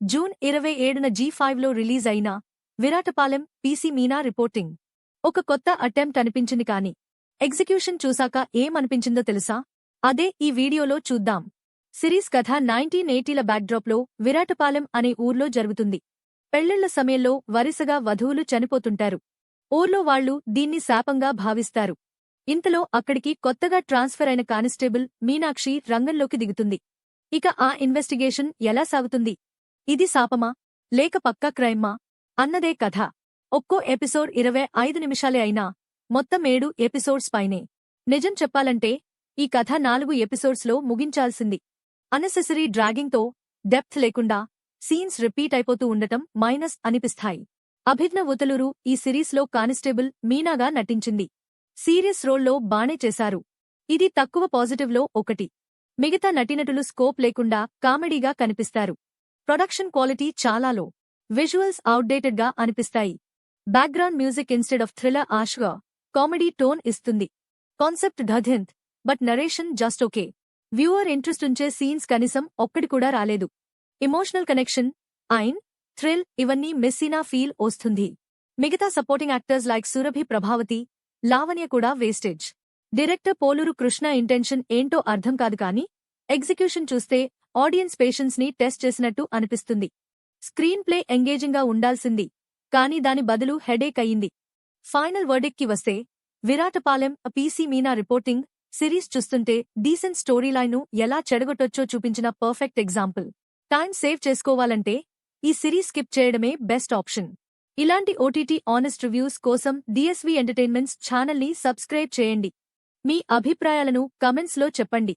June ఇరవై ఏడున G ఫైవ్లో రిలీజ్ అయిన విరాటపాలెం పీసీ మీనా రిపోర్టింగ్. ఒక కొత్త అటెంప్ట్ అనిపించింది కాని ఎగ్జిక్యూషన్ చూశాక ఏమనిపించిందో తెలుసా? అదే ఈ వీడియోలో చూద్దాం. సిరీస్ కథ నైన్టీన్ ఎయిటీల బ్యాక్డ్రాప్లో విరాటపాలెం అనే ఊర్లో జరుగుతుంది. పెళ్ళిళ్ళ సమయంలో వరుసగా వధువులు చనిపోతుంటారు. ఊర్లో వాళ్ళు దీన్ని శాపంగా భావిస్తారు. ఇంతలో అక్కడికి కొత్తగా ట్రాన్స్ఫర్ అయిన కానిస్టేబుల్ మీనాక్షి రంగంలోకి దిగుతుంది. ఇక ఆ ఇన్వెస్టిగేషన్ ఎలా సాగుతుంది? ఇది శాపమా? లేక పక్కా క్రైమ్మా? అన్నదే కథ. ఒక్కో ఎపిసోడ్ ఇరవై ఐదు నిమిషాలే అయినా మొత్తం ఏడు ఎపిసోడ్స్ పైనే. నిజం చెప్పాలంటే ఈ కథ నాలుగు ఎపిసోడ్స్లో ముగించాల్సింది. అనెసెసరీ డ్రాగింగ్తో డెప్త్ లేకుండా సీన్స్ రిపీట్ అయిపోతూ ఉండటం మైనస్ అనిపిస్తాయి. అభిజ్ఞ ఉతలూరు ఈ సిరీస్లో కానిస్టేబుల్ మీనాగా నటించింది. సీరియస్ రోల్లో బానే చేశారు. ఇది తక్కువ పాజిటివ్లో ఒకటి. మిగతా నటినటులు స్కోప్ లేకుండా కామెడీగా కనిపిస్తారు. ప్రొడక్షన్ క్వాలిటీ చాలా లో. విజువల్స్ అవుట్డేటెడ్గా అనిపిస్తాయి. Background music instead of thriller ఆష్గా comedy tone ఇస్తుంది. Concept ధధింత్ but narration just okay. Viewer interest ఉంచే సీన్స్ కనీసం ఒక్కడి కూడా రాలేదు. ఎమోషనల్ కనెక్షన్ ఐన్ థ్రిల్ ఇవన్నీ మెస్సీనా ఫీల్ వస్తుంది. మిగతా supporting actors like Surabhi Prabhavathi Lavanya కూడా wastage. Director Poluru Krishna intention ఏంటో అర్థం కాదు కానీ ఎగ్జిక్యూషన్ చూస్తే ఆడియన్స్ పేషెన్స్ని టెస్ట్ చేసినట్టు అనిపిస్తుంది. స్క్రీన్ ప్లే ఎంగేజింగ్గా ఉండాల్సింది. కానీ దాని బదులు హెడేక్ అయింది ఫైనల్ వర్డిక్కి వస్తే Viratapalem PC Meena reporting series చూస్తుంటే డీసెంట్ స్టోరీ లైను ఎలా చెడగొట్టొచ్చో చూపించిన పర్ఫెక్ట్ ఎగ్జాంపుల్. టైం సేవ్ చేసుకోవాలంటే ఈ సిరీస్ స్కిప్ చేయడమే బెస్ట్ ఆప్షన్. ఇలాంటి ఓటీటీ ఆనెస్ట్ రివ్యూస్ కోసం డిఎస్వి ఎంటర్టైన్మెంట్స్ ఛానల్ని సబ్స్క్రైబ్ చేయండి. మీ అభిప్రాయాలను కమెంట్స్లో చెప్పండి.